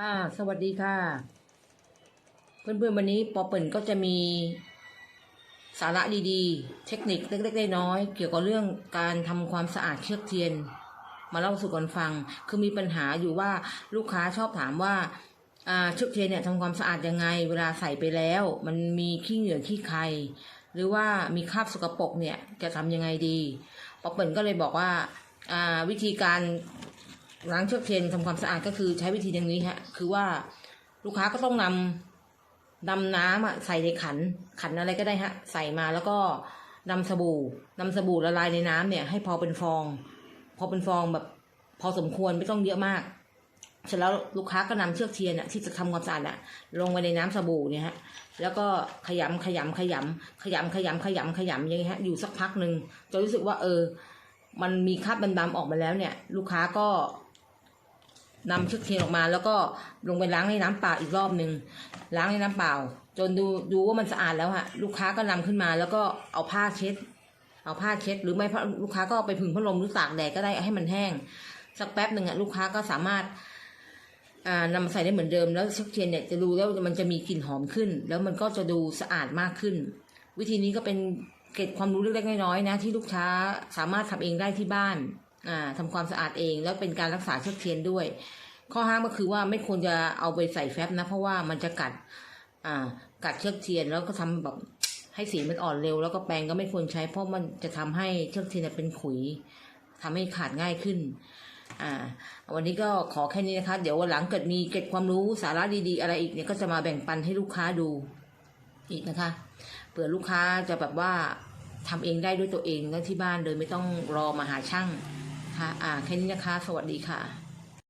ค่ะสวัสดีค่ะ เพื่อนๆวันนี้ปอเปิ่นก็จะมีสาระดีๆ เทคนิคเล็กๆน้อยๆเกี่ยวกับเรื่องการทำความสะอาดเชือกเทียน มาเล่าสู่กันฟัง คือมีปัญหาอยู่ว่าลูกค้าชอบถามว่าเชือกเทียนเนี่ยทำความสะอาดยังไง เวลาใส่ไปแล้ว มันมีขี้เหงื่อขี้ใคร หรือว่ามีคราบสกปรกเนี่ยจะทำยังไงดีปอเปิ่นก็เลยบอกว่าวิธีการ ล้างเชือกเทียนทำความสะอาดก็คือใช้วิธีอย่างนี้ฮะ คือว่าลูกค้าก็ต้องนำนำน้ำอะใส่ในขัน ขันอะไรก็ได้ฮะ ใส่มาแล้วก็นำสบู่นำสบู่ละลายในน้ำเนี่ย ให้พอเป็นฟอง พอเป็นฟองแบบพอสมควรไม่ต้องเยอะมาก เสร็จแล้วลูกค้าก็นำเชือกเทียนอะที่จะทำความสะอาดอะลงไปในน้ำสบู่เนี่ยฮะ แล้วก็ขยำขยำขยำขยำขยำขยำขยำอย่างเงี้ยฮะ อยู่สักพักหนึ่งจนรู้สึกว่าเออ มันมีคราบดำๆออกมาแล้วเนี่ย ลูกค้าก็ นำชือกเทียนออกมา แล้วก็ลงไปล้างในน้ำเปล่าอีกรอบหนึ่งล้างในน้ำเปล่า จนดูดูว่ามันสะอาดแล้วฮะลูกค้าก็นำขึ้นมา แล้วก็เอาผ้าเช็ด เอาผ้าเช็ด หรือไม่ลูกค้าก็ไปผึ่งพัดลมหรือตากแดดก็ได้ให้มันแห้ง สักแป๊บหนึ่งอะลูกค้าก็สามารถอ่านำมาใส่ได้เหมือนเดิมแล้วชือกเทียนเนี่ยจะดูแล้วมันจะมีกลิ่นหอมขึ้น แล้วมันก็จะดูสะอาดมากขึ้น วิธีนี้ก็เป็นเกร็ดความรู้เล็กๆน้อยๆนะ ที่ลูกค้าสามารถทำเองได้ที่บ้านอ่าทำความสะอาดเองแล้วเป็นการรักษาเชือกเทียนด้วย ข้อห้ามก็คือว่าไม่ควรจะเอาไปใส่แฟบนะ เพราะว่ามันจะกัด อ่า กัดเชือกเทียนแล้วก็ทำแบบให้สีมันอ่อนเร็ว แล้วก็แปรงก็ไม่ควรใช้ เพราะมันจะทำให้เชือกเทียนเป็นขุยทำให้ขาดง่ายขึ้น อ่า วันนี้ก็ขอแค่นี้นะคะ เดี๋ยววันหลังเกิดมีเก็บความรู้สาระดีๆ อะไรอีกเนี่ยก็จะมาแบ่งปันให้ลูกค้าดูอีกนะคะเผื่อลูกค้าจะแบบว่าทำเองได้ด้วยตัวเองแล้วที่บ้านโดยไม่ต้องรอมาหาช่างค่ะอ่าแค่นี้นะคะ สวัสดีค่ะ